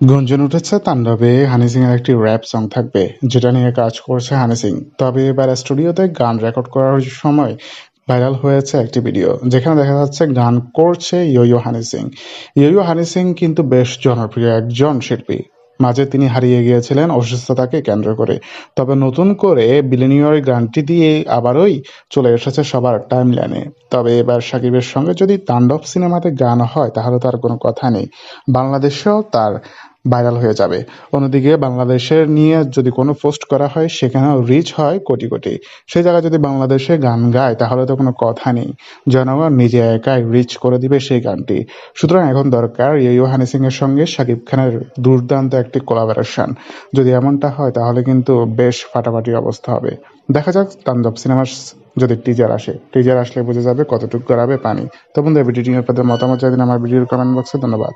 গুঞ্জন উঠেছে তাণ্ডবে। হানি সিং এর একটি র্যাপ সং থাকবে, যেটা নিয়ে কাজ করছে হানি সিং। তবে এবার স্টুডিওতে গান রেকর্ড করার সময় ভাইরাল হয়েছে একটি ভিডিও যেখানে দেখা যাচ্ছে গান করছে ইয়ো হানি সিং। ইয়ো হানি সিং কিন্তু বেশ জনপ্রিয় একজন শিল্পী। মাঝে তিনি হারিয়ে গিয়েছিলেন অসুস্থতাকে কেন্দ্র করে। তবে নতুন করে বিলিনিয়র গানটি দিয়ে আবারই চলে এসেছে সবার টাইম লাইনে তবে এবার সাকিবের সঙ্গে যদি তাণ্ডব সিনেমাতে গান হয়, তাহলে তার কোনো কথা নেই। বাংলাদেশেও তার ভাইরাল হয়ে যাবে। অন্যদিকে বাংলাদেশের নিয়ে যদি কোনো পোস্ট করা হয়, সেখানেও রিচ হয় কোটি কোটি। সেই জায়গায় যদি বাংলাদেশে গান গায়, তাহলে তো কোনো কথা নেই। জনগণ নিজে একাই রিচ করে দিবে সেই গানটি। সুতরাং এখন দরকার ইয়ো হানি সিং এর সঙ্গে শাকিব খানের দুর্দান্ত একটি কোলাবোরেশন যদি এমনটা হয়, তাহলে কিন্তু বেশ ফাটাফাটি অবস্থা হবে। দেখা যাক, তাণ্ডব সিনেমার যদি টিজার আসে। টিজার আসলে বোঝা যাবে কতটুকু গড়াবে পানি। তো বন্ধুরা ভিডিওটি আপনাদের মতামত জানিয়ে আমার ভিডিওর কমেন্ট বক্সে ধন্যবাদ।